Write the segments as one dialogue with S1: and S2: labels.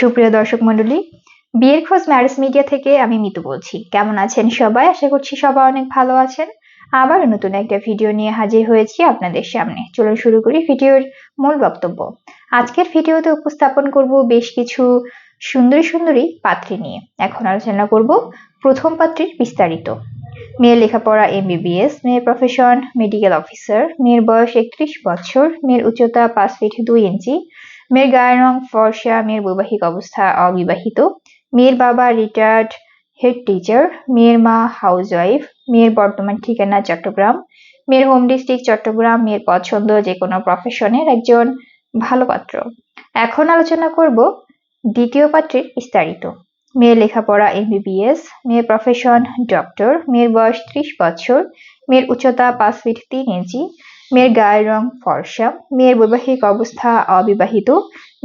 S1: সুপ্রিয় দর্শক মণ্ডলী, বিয়ের খোঁজ ম্যারেজ মিডিয়া থেকে আমি মিতু বলছি। কেমন আছেন সবাই? আশা করছি সবাই অনেক ভালো আছেন। আবার নতুন একটা ভিডিও নিয়ে হাজির হয়েছি আপনাদের সামনে। চলুন শুরু করি ভিডিওর মূল বক্তব্য। আজকের ভিডিওতে উপস্থাপন করব বেশ কিছু সুন্দরী সুন্দরী পাত্রী নিয়ে। এখন আলোচনা করব প্রথম পাত্রীর বিস্তারিত। মেয়ের লেখাপড়া এমবিবিএস, মেয়ের প্রফেশন মেডিকেল অফিসার মেয়ের বয়স একত্রিশ বছর, মেয়ের উচ্চতা পাঁচ ফিট দুই ইঞ্চি মেয়ের গায়ের রং ফর্সা, মেয়ের বৈবাহিক অবস্থা অবিবাহিত, মেয়ের বাবা রিটায়ার্ড হেড টিচার মেয়ের মা হাউসওয়াইফ মেয়ের বর্তমান ঠিকানা চট্টগ্রাম, মেয়ের হোম ডিস্ট্রিক্ট চট্টগ্রাম, মেয়ের পছন্দ যে কোনো প্রফেশনের একজন ভালো পাত্র। এখন আলোচনা করব দ্বিতীয় পাত্রের বিস্তারিত। মেয়ের লেখাপড়া এমবিবিএস মেয়ের প্রফেশন ডক্টর মেয়ের বয়স ত্রিশ বছর, মেয়ের উচ্চতা পাঁচ ফিট তিন ইঞ্চি মেয়ের গায়ের রং ফর্সা, মেয়ের বৈবাহিক অবস্থা অবিবাহিত,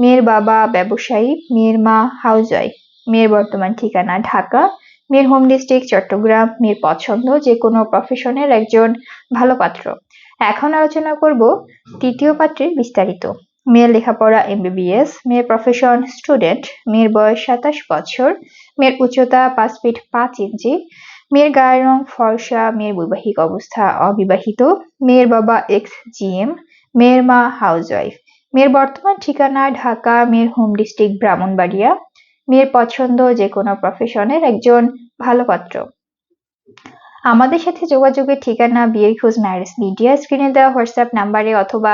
S1: মেয়ের বাবা ব্যবসায়ী, মেয়ের মা হাউসওয়াইফ, মেয়ের বর্তমান ঠিকানা ঢাকা, মেয়ের হোম ডিস্ট্রিক্ট চট্টগ্রাম, মেয়ের পছন্দ যে কোনো প্রফেশনের একজন ভালো পাত্র। এখন আলোচনা করব তৃতীয় পাত্রের বিস্তারিত। মেয়ের লেখাপড়া এমবিবিএস মেয়ের প্রফেশন স্টুডেন্ট মেয়ের বয়স সাতাশ বছর, মেয়ের উচ্চতা পাঁচ ফিট পাঁচ ইঞ্চি মেয়ের গায়ের রং ফর্সা, মেয়ের বৈবাহিক অবস্থা অবিবাহিত, মেয়ের বাবা এক্স জিএম মেয়ের মা হাউসওয়াইফ মেয়ের বর্তমান ঠিকানা ঢাকা, মেয়ের হোম ডিস্ট্রিক্ট ব্রাহ্মণবাড়িয়া, মেয়ের পছন্দ যে কোনো প্রফেশনের একজন ভালো পাত্র। আমাদের সাথে যোগাযোগের ঠিকানা বিয়ের খোঁজ ম্যারেজ মিডিয়া স্ক্রিনে দেওয়া হোয়াটসঅ্যাপ নাম্বারে অথবা